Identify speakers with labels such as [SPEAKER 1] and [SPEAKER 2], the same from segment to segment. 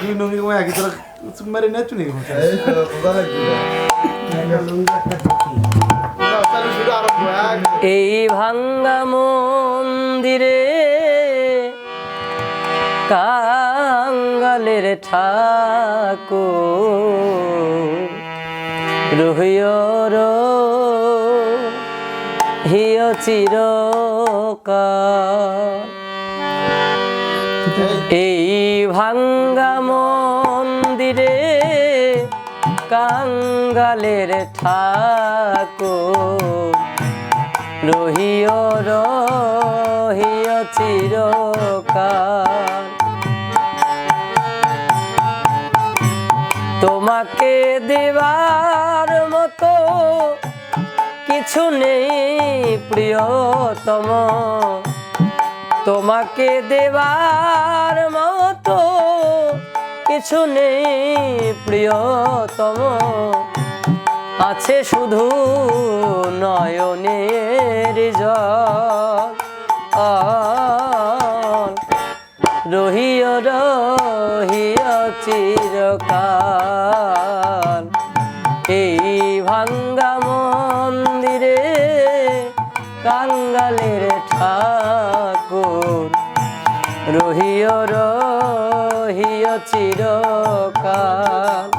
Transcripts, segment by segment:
[SPEAKER 1] দুই নঙ্গি কমে আগে তোরা মেরে নেচু
[SPEAKER 2] এই আরম্ভ এক।
[SPEAKER 3] এই ভাঙ্গা মন্দিরে কাঙ্গালের ঠাকুর রহিয়র হিয় চিরকাল। এই ভাঙ্গা মন্দিরে কাঙ্গালের ঠাকুর। রহিও রহিও চিরকাল। কিছু নেই প্রিয়তম। তোমাকে দেবার মতো কিছু নেই প্রিয়তম। আছে শুধু নয়নের জল। রহিয় রহিয় চিরকাল। এই রহিয় রহিয় চিরকাল।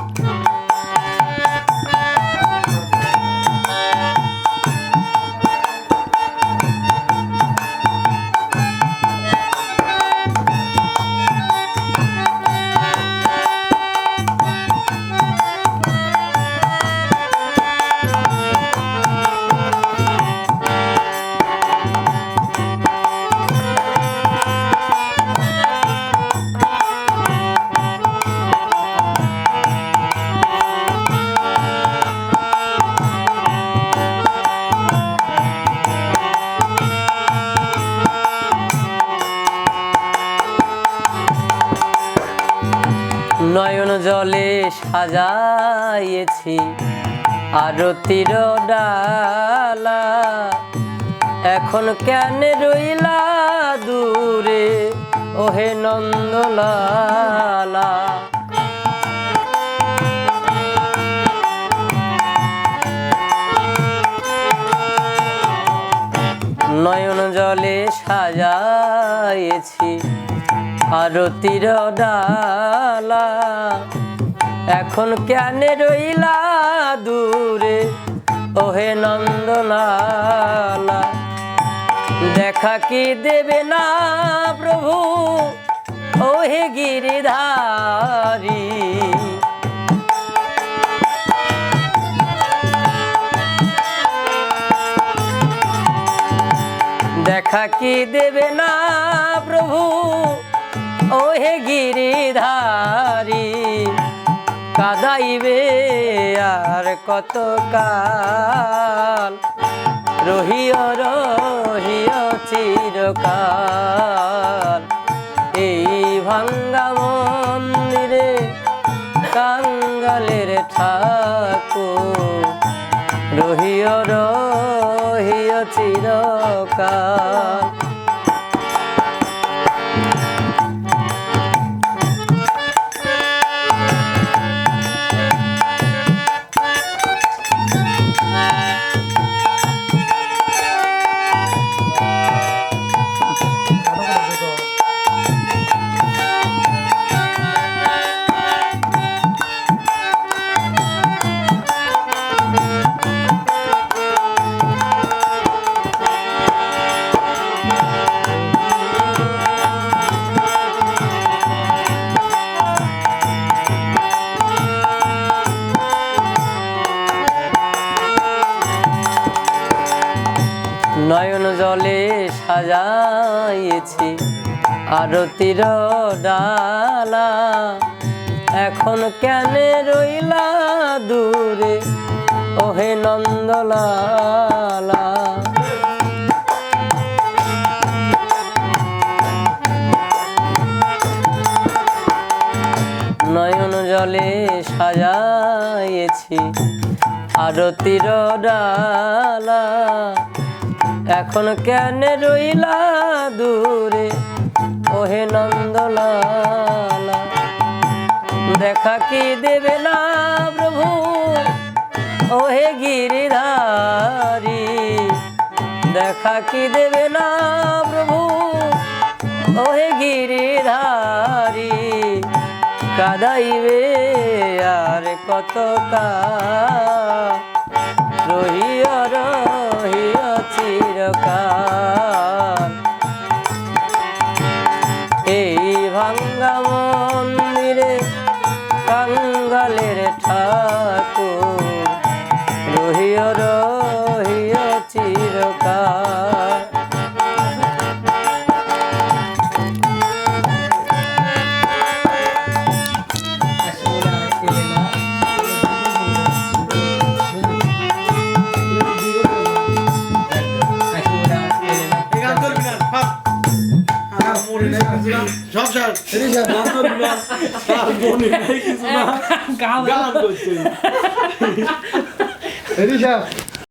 [SPEAKER 3] নয়ন জলে সাজাইয়েছি আরতির ডালা। এখন কেন রইলা দূরে? ওহে নন্দলালা। নয়ন জলে সাজাইয়েছি আরতির ডালা। এখন কেন রইলা দূরে? ওহে নন্দনালা, দেখা কি দেবে না প্রভু? ওহে গিরিধারী। দেখা কি দেবে না ওহে গিরিধারী, কাদাইবে আর কত কাল? রহিয় রহিয় চিরকাল। এই ভাঙ্গা মন্দিরে কাঙ্গালের ঠাকুর। রহিয় রহিয় চিরকাল। নয়ন জলে সাজাইয়েছি, আরতির ডালা। এখন কেন রইলা দূরে, ওহে নন্দলালা? নয়ন জলে সাজাইয়েছি, আরতির ডালা। এখন কেন রইলা দূরে? ওহে নন্দলালা, দেখা কি দেবে না প্রভু? ওহে গিরিধারী, দেখা কি দেবে না প্রভু? ওহে গিরিধারী, কাদাইবে আর কত রহিয়া কাঙ্গালের ঠাকুর।
[SPEAKER 1] মনে নাই কিছু না। আর মনে নাই কিছু না। গান করছে।